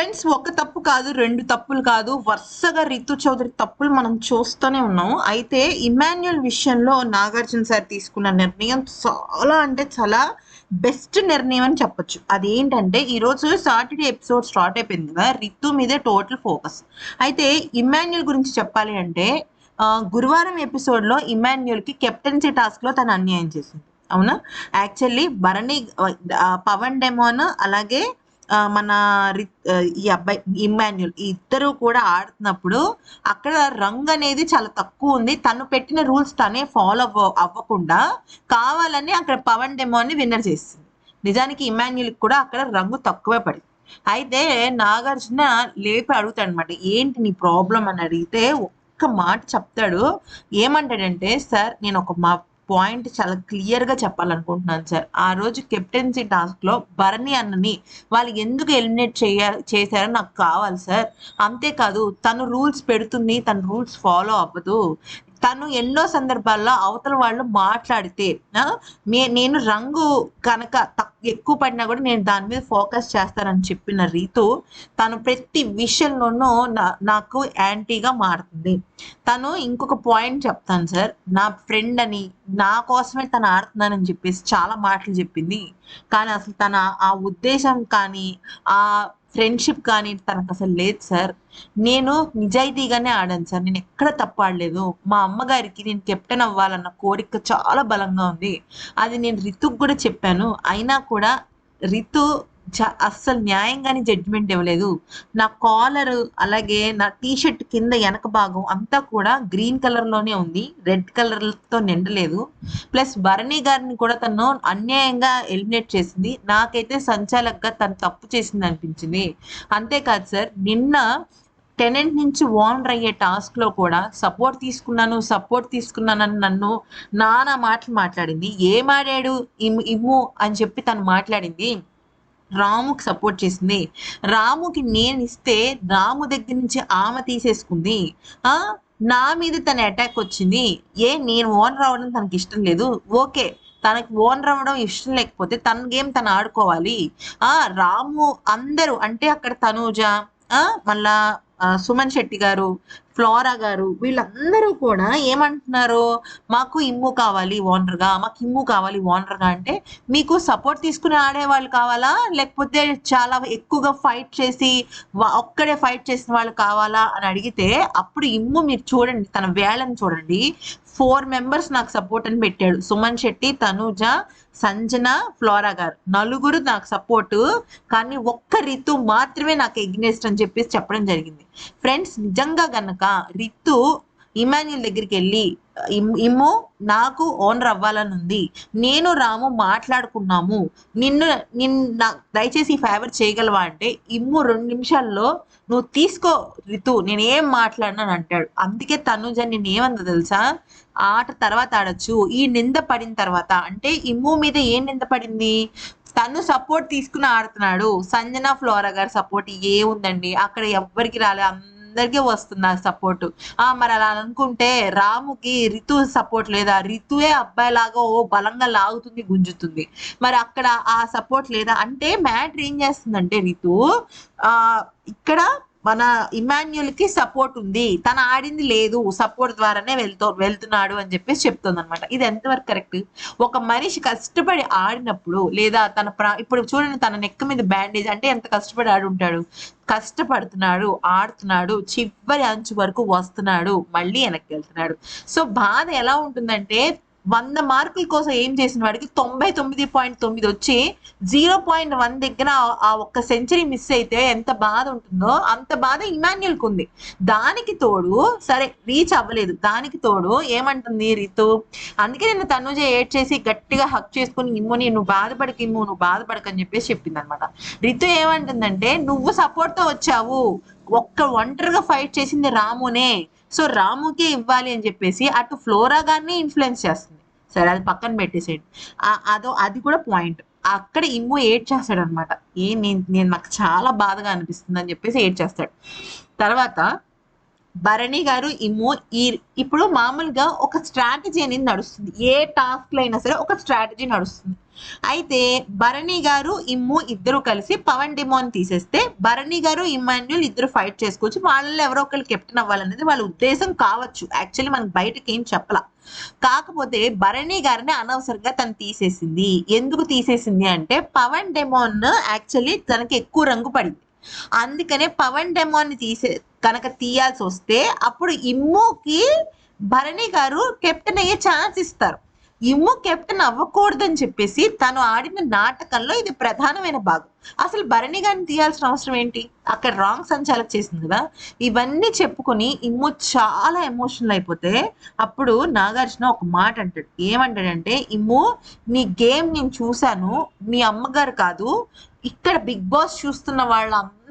Friends ఒక తప్పు కాదు రెండు తప్పులు కాదు. వరుసగా రితు చౌదరి తప్పులు మనం చూస్తూనే ఉన్నాం. అయితే ఇమాన్యుల్ విషయంలో నాగార్జున సార్ తీసుకున్న నిర్ణయం చాలా అంటే చాలా బెస్ట్ నిర్ణయం అని చెప్పొచ్చు. అదేంటంటే ఈరోజు సాటర్డే ఎపిసోడ్ స్టార్ట్ అయిపోయింది కదా రితు మీదే టోటల్ ఫోకస్. అయితే ఇమాన్యుల్ గురించి చెప్పాలి అంటే గురువారం ఎపిసోడ్లో ఇమాన్యుల్కి కెప్టెన్సీ టాస్క్లో తను అన్యాయం చేసింది. అవునా? యాక్చువల్లీ భరణి పవన్ డెమోన్ అలాగే మన ఈ అబ్బాయి ఇమాన్యుల్ ఈ ఇద్దరు కూడా ఆడుతున్నప్పుడు అక్కడ రంగ్ అనేది చాలా తక్కువ ఉంది. తను పెట్టిన రూల్స్ తనే ఫాలో అవ్వ అవ్వకుండా కావాలని అక్కడ పవన్ డెమోని విన్నర్ చేసింది. నిజానికి ఇమాన్యుల్ కూడా అక్కడ రంగు తక్కువే పడింది. అయితే నాగార్జున లేపి అడుగుతాడు అనమాట ఏంటి నీ ప్రాబ్లం అని అడిగితే ఒక్క మాట చెప్తాడు. ఏమంటాడంటే సార్ నేను ఒక మా పాయింట్ చాలా క్లియర్గా చెప్పాలనుకుంటున్నాను సార్. ఆ రోజు కెప్టెన్సీ టాస్క్లో భరణి అన్నని వాళ్ళు ఎందుకు ఎలిమినేట్ చేయ చేశారో నాకు కావాలి సార్. అంతేకాదు తను రూల్స్ పెడుతుంది తన రూల్స్ ఫాలో అవ్వదు. తను ఎన్నో సందర్భాల్లో అవతల వాళ్ళు మాట్లాడితే నేను రంగు కనుక తక్- ఎక్కువ పడినా కూడా నేను దాని మీద ఫోకస్ చేస్తానని చెప్పిన రీతు తను ప్రతి విషయంలోనూ నా- నాకు యాంటీగా మారుతుంది. తను ఇంకొక పాయింట్ చెప్తాను సార్. నా ఫ్రెండ్ అని నా కోసమే తను ఆడుతున్నానని చెప్పేసి చాలా మాటలు చెప్పింది. కానీ అసలు తన ఆ ఉద్దేశం కానీ ఆ ఫ్రెండ్షిప్ కానీ తనకు అసలు లేదు సార్. నేను నిజాయితీగానే ఆడాను సార్. నేను ఎక్కడ తప్పు ఆడలేదు. మా అమ్మగారికి నేను కెప్టెన్ అవ్వాలన్న కోరిక చాలా బలంగా ఉంది. అది నేను రితుకు కూడా చెప్పాను. అయినా కూడా రితు అస్సలు న్యాయంగానే జడ్జిమెంట్ ఇవ్వలేదు. నా కాలర్ అలాగే నా టీ షర్ట్ కింద వెనక భాగం అంతా కూడా గ్రీన్ కలర్లోనే ఉంది. రెడ్ కలర్తో నిండలేదు. ప్లస్ భరణి గారిని కూడా తను అన్యాయంగా ఎలిమినేట్ చేసింది. నాకైతే సంచాలకగా తను తప్పు చేసింది అనిపించింది. అంతేకాదు సార్ నిన్న టెనెంట్ నుంచి ఓనర్ అయ్యే టాస్క్లో కూడా సపోర్ట్ తీసుకున్నాను సపోర్ట్ తీసుకున్నానని నన్ను నానా మాటలు మాట్లాడింది. ఏం ఆడాడు? ఇమ్- ఇమ్ము అని చెప్పి తను మాట్లాడింది. రాముకి సపోర్ట్ చేసింది. రాముకి నేను ఇస్తే రాము దగ్గర నుంచి ఆమె తీసేసుకుంది. ఆ? నా మీద తన అటాక్ వచ్చింది. ఏ నేను ఓనర్ రావడం తనకి ఇష్టం లేదు. ఓకే తనకి ఓనర్ రావడం ఇష్టం లేకపోతే తన గేమ్ తను ఆడుకోవాలి. ఆ రాము అందరూ అంటే అక్కడ తనూజ ఆ మళ్ళా సుమన్ శెట్టి గారు ఫ్లోరా గారు వీళ్ళందరూ కూడా ఏమంటున్నారు మాకు ఇమ్ము కావాలి ఓనర్గా మాకు ఇమ్ము కావాలి ఓనర్గా అంటే మీకు సపోర్ట్ తీసుకుని ఆడేవాళ్ళు కావాలా? లేకపోతే చాలా ఎక్కువగా ఫైట్ చేసి వా- ఒక్కడే ఫైట్ చేసిన వాళ్ళు కావాలా? అని అడిగితే అప్పుడు ఇమ్ము మీరు చూడండి తన వేళని చూడండి. ఫోర్ మెంబర్స్ నాకు సపోర్ట్ అని పెట్టాడు. సుమన్ శెట్టి తనూజ సంజన ఫ్లోరా గారు. నలుగురు నాకు సపోర్ట్ కానీ ఒక్క రితు మాత్రమే నాకు ఎగ్నెస్ట్ అని చెప్పేసి చెప్పడం జరిగింది. ఫ్రెండ్స్ నిజంగా గనక రితు ఇమాన్యుల్ దగ్గరికి వెళ్ళి ఇమ్ము నాకు ఓనర్ అవ్వాలని ఉంది. నేను రాము మాట్లాడుకున్నాము. నిన్ను నిన్న దయచేసి ఫేవర్ చేయగలవా అంటే ఇమ్ము రెండు నిమిషాల్లో నువ్వు తీసుకో రితు నేను ఏం మాట్లాడినాను అంటాడు. అందుకే తనుజ నేను ఏమంది తెలుసా? ఆట తర్వాత ఆడొచ్చు. ఈ నింద పడిన తర్వాత అంటే ఇమ్ము మీద ఏం నింద పడింది? తను సపోర్ట్ తీసుకుని ఆడుతున్నాడు. సంజన ఫ్లోరా గారు సపోర్ట్ ఏ ఉందండి? అక్కడ ఎవ్వరికి రాలే. అందరికీ వస్తుంది ఆ సపోర్ట్. ఆ మరి అలా అనుకుంటే రాముకి రితు సపోర్ట్ లేదా? రితువే అబ్బాయి లాగా ఓ బలంగా లాగుతుంది గుంజుతుంది. మరి అక్కడ ఆ సపోర్ట్ లేదా? అంటే మ్యాటర్ ఏం చేస్తుందంటే రితు ఆ ఇక్కడ మన ఇమాన్యుల్కి సపోర్ట్ ఉంది. తను ఆడింది లేదు. సపోర్ట్ ద్వారానే వెళ్తూ వెళ్తున్నాడు అని చెప్పేసి చెప్తుంది అనమాట ఇది ఎంతవరకు కరెక్ట్? ఒక మనిషి కష్టపడి ఆడినప్పుడు లేదా తన ప్రా ఇప్పుడు చూడండి తన నెక్ మీద బ్యాండేజ్ అంటే ఎంత కష్టపడి ఆడి ఉంటాడు? కష్టపడుతున్నాడు ఆడుతున్నాడు చివరి అంచు వరకు వస్తున్నాడు మళ్ళీ వెనక్కి వెళ్తున్నాడు. సో బాధ ఎలా ఉంటుందంటే వంద మార్కుల కోసం ఏం చేసిన వాడికి తొంభై తొమ్మిది పాయింట్ తొమ్మిది వచ్చి జీరో పాయింట్ వన్ దగ్గర ఆ- ఒక్క సెంచరీ మిస్ అయితే ఎంత బాధ ఉంటుందో అంత బాధ ఇమాన్యుల్కి ఉంది. దానికి తోడు సరే రీచ్ అవ్వలేదు. దానికి తోడు ఏమంటుంది రితు? అందుకే నేను తనుజ ఏడ్ చేసి గట్టిగా హక్ చేసుకుని ఇమ్ము నువ్వు బాధపడక ఇమ్ము నువ్వు బాధపడకని చెప్పేసి చెప్పింది అనమాట రితు ఏమంటుందంటే నువ్వు సపోర్ట్తో వచ్చావు. ఒక్క ఒంటరిగా ఫైట్ చేసింది రామునే. సో రాముకే ఇవ్వాలి అని చెప్పేసి అటు ఫ్లోరా గారిని ఇన్ఫ్లుయెన్స్ చేస్తుంది. సరే అది పక్కన పెట్టేసేయండి. అదో అది కూడా పాయింట్ అక్కడ ఇమ్ము ఏడ్ చేస్తాడు అనమాట ఏ నేను నేను నాకు చాలా బాధగా అనిపిస్తుంది అని చెప్పేసి ఏడ్ చేస్తాడు తర్వాత భరణి గారు ఇమో ఈ ఇప్పుడు మామూలుగా ఒక స్ట్రాటజీ అనేది నడుస్తుంది. ఏ టాస్క్లో అయినా సరే ఒక స్ట్రాటజీ నడుస్తుంది. అయితే భరణి గారు ఇమ్ము ఇద్దరు కలిసి పవన్ డిమోన్ తీసేస్తే భరణి గారు ఇమాన్యుల్ ఇద్దరు ఫైట్ చేసుకోవచ్చు. వాళ్ళలో ఎవరో ఒకరు కెప్టెన్ అవ్వాలనేది వాళ్ళ ఉద్దేశం కావచ్చు. యాక్చువల్లీ మనకి బయటకి ఏం చెప్పలా. కాకపోతే భరణి గారిని అనవసరంగా తను తీసేసింది. ఎందుకు తీసేసింది అంటే పవన్ డెమోన్ యాక్చువల్లీ తనకి ఎక్కువ రంగు పడింది. అందుకనే పవన్ డెమోని తీసే కనుక తీయాల్సి వస్తే అప్పుడు ఇమ్ముకి భరణి గారు కెప్టెన్ అయ్యే ఛాన్స్ ఇస్తారు. ఇమ్ము కెప్టెన్ అవ్వకూడదని చెప్పేసి తను ఆడిన నాటకంలో ఇది ప్రధానమైన భాగం. అసలు భరణి గారిని తీయాల్సిన అవసరం ఏంటి? అక్కడ రాంగ్ సంచాలక చేసింది కదా? ఇవన్నీ చెప్పుకొని ఇమ్ము చాలా ఎమోషనల్ అయిపోతే అప్పుడు నాగార్జున ఒక మాట అంటాడు. ఏమంటాడంటే ఇమ్ము నీ గేమ్ నేను చూశాను. మీ అమ్మగారు కాదు ఇక్కడ బిగ్ బాస్ చూస్తున్న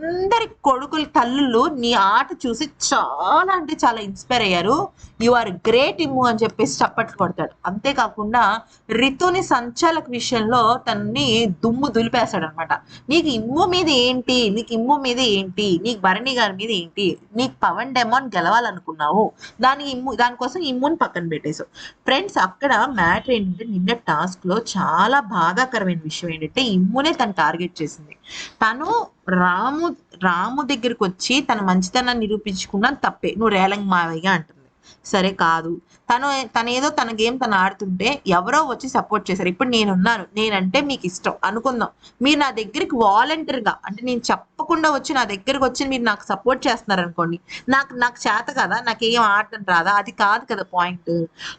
అందరి కొడుకుల తల్లులు నీ ఆట చూసి చాలా అంటే చాలా ఇన్స్పైర్ అయ్యారు. యు ఆర్ గ్రేట్ ఇమ్ము అని చెప్పేసి చప్పట్లు కొడతాడు. అంతేకాకుండా రితుని సంచాలక విషయంలో తనని దుమ్ము దులిపేశాడు అనమాట నీకు ఇమ్ము మీద ఏంటి? నీకు ఇమ్ము మీద ఏంటి? నీకు భరణి గారి మీద ఏంటి? నీకు పవన్ డెమాన్ గెలవాలనుకున్నావు. దానికి ఇమ్ము దానికోసం ఇమ్ముని పక్కన పెట్టేశావు. ఫ్రెండ్స్ అక్కడ మ్యాటర్ ఏంటంటే నిన్న టాస్క్లో చాలా బాధాకరమైన విషయం ఏంటంటే ఇమ్మునే తను టార్గెట్ చేసింది. తను రాము రాము దగ్గరికి వచ్చి తన మంచితనాన్ని నిరూపించుకున్నా తప్పే. నువ్వు రేలంగ్ మావయ్య అంటుంది. సరే కాదు. తను తను ఏదో తన గేమ్ తను ఆడుతుంటే ఎవరో వచ్చి సపోర్ట్ చేశారు. ఇప్పుడు నేనున్నాను. నేనంటే మీకు ఇష్టం. అనుకుందాం. మీరు నా దగ్గరికి వాలంటీర్గా అంటే నేను చెప్పకుండా వచ్చి నా దగ్గరికి వచ్చి మీరు నాకు సపోర్ట్ చేస్తున్నారు అనుకోండి నాకు నాకు చేత కదా నాకు ఏం ఆడటం రాదా? అది కాదు కదా పాయింట్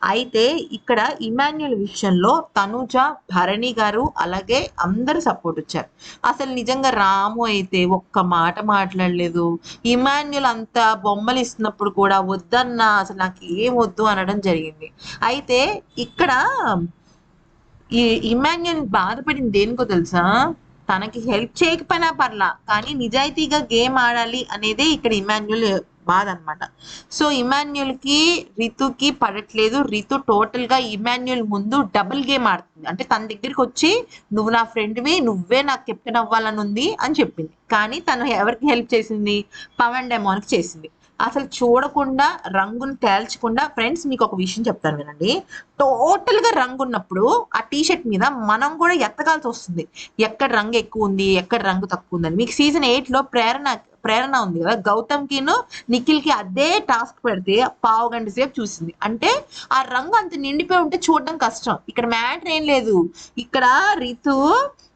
అయితే ఇక్కడ ఇమాన్యుల్ విషయంలో తనుజ భరణి గారు అలాగే అందరూ సపోర్ట్ వచ్చారు. అసలు నిజంగా రాము అయితే ఒక్క మాట మాట్లాడలేదు. ఇమాన్యుల్ అంతా బొమ్మలు ఇస్తున్నప్పుడు కూడా వద్దన్నా అసలు నాకు ఏం వద్దు అనడం జరిగింది. అయితే ఇక్కడ ఈ ఇమాన్యుల్ బాధపడింది దేనికో తెలుసా? తనకి హెల్ప్ చేయకపోయినా పర్లా కానీ నిజాయితీగా గేమ్ ఆడాలి అనేదే ఇక్కడ ఇమాన్యుల్ బాధ అనమాట సో ఇమాన్యుల్కి రితుకి పడట్లేదు. రితు టోటల్గా ఇమాన్యుల్ ముందు డబుల్ గేమ్ ఆడుతుంది. అంటే తన దగ్గరికి వచ్చి నువ్వు నా ఫ్రెండ్వి నువ్వే నాకు కెప్టెన్ అవ్వాలని ఉంది అని చెప్పింది. కానీ తను ఎవరికి హెల్ప్ చేసింది? పవన్ డెమోన్కి చేసింది. అసలు చూడకుండా రంగును తేల్చకుండా ఫ్రెండ్స్ మీకు ఒక విషయం చెప్తాను వినండి. టోటల్గా రంగు ఉన్నప్పుడు ఆ టీషర్ట్ మీద మనం కూడా ఎత్తగాల్సి వస్తుంది. ఎక్కడ రంగు ఎక్కువ ఉంది ఎక్కడ రంగు తక్కువ ఉందని. మీకు సీజన్ ఎయిట్లో ప్రేరణ ప్రేరణ ఉంది కదా? గౌతమ్ కిను నిఖిల్కి అదే టాస్క్ పెడితే పావు గంట సేపు చూసింది. అంటే ఆ రంగు అంత నిండిపోయి ఉంటే చూడడం కష్టం. ఇక్కడ మ్యాటర్ ఏం లేదు. ఇక్కడ రితు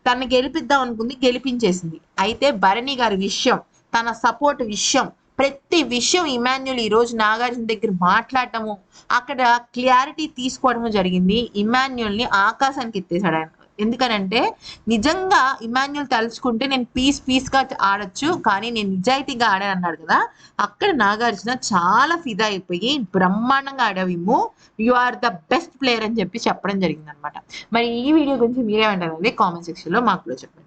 తను గెలిపిద్దాం అనుకుంది గెలిపించేసింది. అయితే భరణి గారి విషయం తన సపోర్ట్ విషయం ప్రతి విషయం ఇమాన్యుల్ ఈ రోజు నాగార్జున దగ్గర మాట్లాడటము అక్కడ క్లారిటీ తీసుకోవడము జరిగింది. ఇమాన్యుల్ని ఆకాశానికి ఎత్తేసాడు ఆయన. ఎందుకనంటే నిజంగా ఇమాన్యుల్ తలుచుకుంటే నేను పీస్ పీస్గా ఆడొచ్చు కానీ నేను నిజాయితీగా ఆడాను అన్నాడు కదా. అక్కడ నాగార్జున చాలా ఫిదా అయిపోయి బ్రహ్మాండంగా ఆడావేమో you are the best player అని చెప్పి చెప్పడం జరిగింది అనమాట మరి ఈ వీడియో గురించి మీరేమంటారు అనేది కామెంట్ సెక్షన్లో మాకు కూడా చెప్పండి.